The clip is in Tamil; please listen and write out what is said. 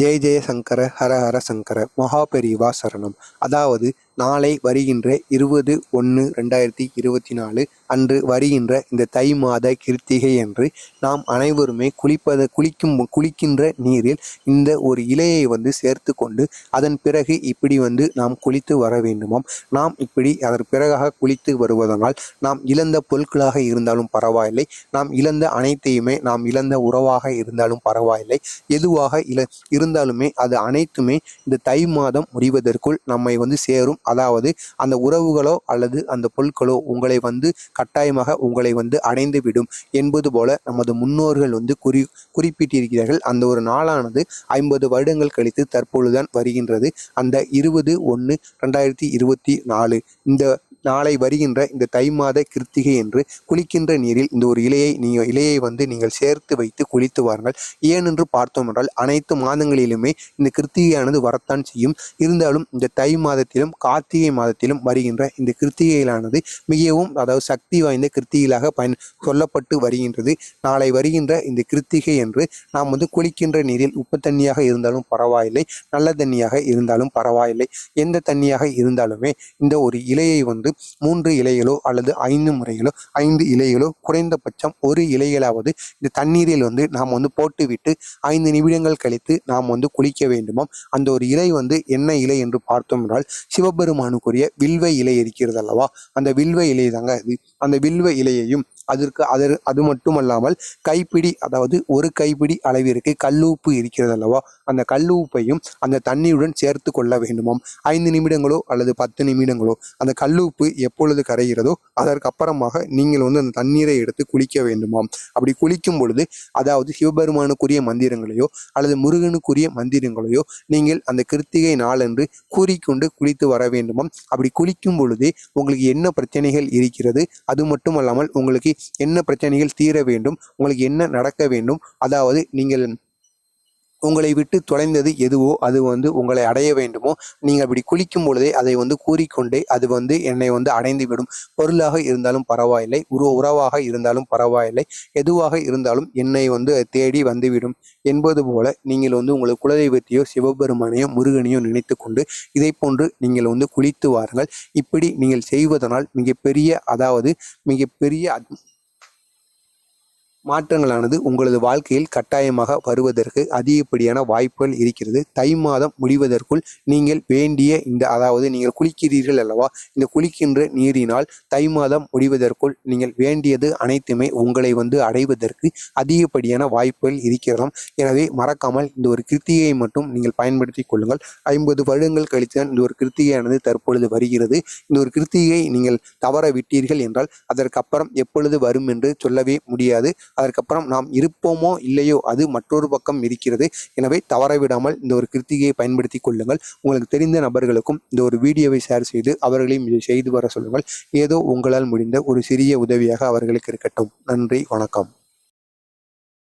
ஜெய ஜெய சங்கர ஹர ஹர சங்கர மகாபெரிவா சரணம். அதாவது நாளை வருகின்ற இருபது ஒன்று ரெண்டாயிரத்தி இருபத்தி நாலு அன்று வருகின்ற இந்த தை மாத கிருத்திகை என்று நாம் அனைவருமே குளிப்பத குளிக்கும் குளிக்கின்ற நீரில் இந்த ஒரு இலையை வந்து சேர்த்து கொண்டு அதன் பிறகு இப்படி வந்து நாம் குளித்து வர வேண்டுமாம். நாம் இப்படி அதன் பிறகாக குளித்து வருவதனால் நாம் இழந்த பொருட்களாக இருந்தாலும் பரவாயில்லை. நாம் இழந்த அனைத்தையுமே நாம் இழந்த உறவாக இருந்தாலும் பரவாயில்லை. எதுவாக இல இருந்தாலுமே அது அனைத்துமே இந்த தை மாதம் முடிவதற்குள் நம்மை வந்து சேரும். அதாவது அந்த உறவுகளோ அல்லது அந்த பொருட்களோ உங்களை வந்து கட்டாயமாக உங்களை வந்து அடைந்து விடும் என்பது போல நமது முன்னோர்கள் வந்து குறி குறிப்பிட்டிருக்கிறார்கள். அந்த ஒரு நாளானது ஐம்பது வருடங்கள் கழித்து தற்பொழுதுதான் வருகின்றது. அந்த இருபது ஒன்று ரெண்டாயிரத்தி இருபத்தி நாலு. இந்த நாளை வருகின்ற இந்த தை மாத கிருத்திகை என்று குளிக்கின்ற நீரில் இந்த ஒரு இலையை நீங்கள் இலையை வந்து நீங்கள் சேர்த்து வைத்து குளித்து வாருங்கள். ஏனென்று பார்த்தோம் என்றால் அனைத்து மாதங்களிலுமே இந்த கிருத்திகையானது வரத்தான் செய்யும். இருந்தாலும் இந்த தை மாதத்திலும் கார்த்திகை மாதத்திலும் வருகின்ற இந்த கிருத்திகையிலானது மிகவும் அதாவது சக்தி வாய்ந்த கிருத்திகளாக பயன் சொல்லப்பட்டு வருகின்றது. நாளை வருகின்ற இந்த கிருத்திகை என்று நாம் வந்து குளிக்கின்ற நீரில் உப்பு தண்ணியாக இருந்தாலும் பரவாயில்லை நல்ல தண்ணியாக இருந்தாலும் பரவாயில்லை. எந்த தண்ணியாக இருந்தாலுமே இந்த ஒரு இலையை வந்து மூன்று இலைகளோ அல்லது ஐந்து முறைகளோ ஐந்து இலைகளோ குறைந்தபட்சம் ஒரு இலைகளாவது இந்த தண்ணீரில் வந்து நாம் வந்து போட்டுவிட்டு ஐந்து நிமிடங்கள் கழித்து நாம் வந்து குளிக்க வேண்டுமாம். அந்த ஒரு இலை வந்து என்ன இலை என்று பார்த்தோம் என்றால் சிவபெருமானுக்குரிய வில்வ இலை இருக்கிறது அல்லவா? அந்த வில்வ இலை தாங்க அது. அந்த வில்வ இலையையும் அதற்கு அதர் அது மட்டுமல்லாமல் கைப்பிடி அதாவது ஒரு கைப்பிடி அளவிற்கு கல்லூப்பு இருக்கிறது அல்லவா அந்த கல்லூப்பையும் அந்த தண்ணியுடன் சேர்த்து கொள்ள வேண்டுமாம். ஐந்து நிமிடங்களோ அல்லது பத்து நிமிடங்களோ அந்த கல்லூப்பு எப்பொழுது கரைகிறதோ அதற்கு அப்புறமாக நீங்கள் வந்து அந்த தண்ணீரை எடுத்து குளிக்க வேண்டுமாம். அப்படி குளிக்கும் பொழுது அதாவது சிவபெருமானுக்குரிய மந்திரங்களையோ அல்லது முருகனுக்குரிய மந்திரங்களையோ நீங்கள் அந்த கிருத்திகை நாளன்று கூறிக்கொண்டு குளித்து வர வேண்டுமாம். அப்படி குளிக்கும் பொழுது உங்களுக்கு என்ன பிரச்சனைகள் இருக்கிறது? அது மட்டுமல்லாமல் உங்களுக்கு என்ன பிரச்சனைகள் தீர வேண்டும் உங்களுக்கு என்ன நடக்க வேண்டும் அதாவது நீங்கள் உங்களை விட்டு தொலைந்தது எதுவோ அது வந்து உங்களை அடைய வேண்டுமோ நீங்கள் அப்படி குளிக்கும் பொழுதே அதை வந்து கூறிக்கொண்டே அது வந்து என்னை வந்து அடைந்து விடும் பொருளாக இருந்தாலும் பரவாயில்லை உரு உறவாக இருந்தாலும் பரவாயில்லை எதுவாக இருந்தாலும் என்னை வந்து தேடி வந்துவிடும் என்பது போல நீங்கள் வந்து உங்களை குலதெய்வத்தையோ சிவபெருமானையோ முருகனையோ நினைத்து கொண்டு இதை போன்று நீங்கள் வந்து குளித்து வாருங்கள். இப்படி நீங்கள் செய்வதனால் மிகப்பெரிய அதாவது மிகப்பெரிய அத்- மாற்றங்களானது உங்களது வாழ்க்கையில் கட்டாயமாக வருவதற்கு அதிகப்படியான வாய்ப்புகள் இருக்கிறது. தை மாதம் முடிவதற்குள் நீங்கள் வேண்டிய இந்த அதாவது நீங்கள் குளிக்கிறீர்கள் அல்லவா இந்த குளிக்கின்ற நீரினால் தை மாதம் முடிவதற்குள் நீங்கள் வேண்டியது அனைத்துமே உங்களை வந்து அடைவதற்கு அதிகப்படியான வாய்ப்புகள் இருக்கிறதாம் எனவே மறக்காமல் இந்த ஒரு கிருத்திகையை மட்டும் நீங்கள் பயன்படுத்தி கொள்ளுங்கள். ஐம்பது வருடங்கள் கழித்து தான் இந்த ஒரு கிருத்திகையானது தற்பொழுது வருகிறது. இந்த ஒரு கிருத்திகை நீங்கள் தவற விட்டீர்கள் என்றால் அதற்கப்புறம் எப்பொழுது வரும் என்று சொல்லவே முடியாது. அதற்கப்புறம் நாம் இருப்போமோ இல்லையோ அது மற்றொரு பக்கம் இருக்கிறது. எனவே தவறவிடாமல் இந்த ஒரு கிருத்திகையை பயன்படுத்தி கொள்ளுங்கள். உங்களுக்கு தெரிந்த நபர்களுக்கும் இந்த ஒரு வீடியோவை ஷேர் செய்து அவர்களையும் இதை செய்து வர சொல்லுங்கள். ஏதோ உங்களால் முடிந்த ஒரு சிறிய உதவியாக அவர்களுக்கு இருக்கட்டும். நன்றி வணக்கம்.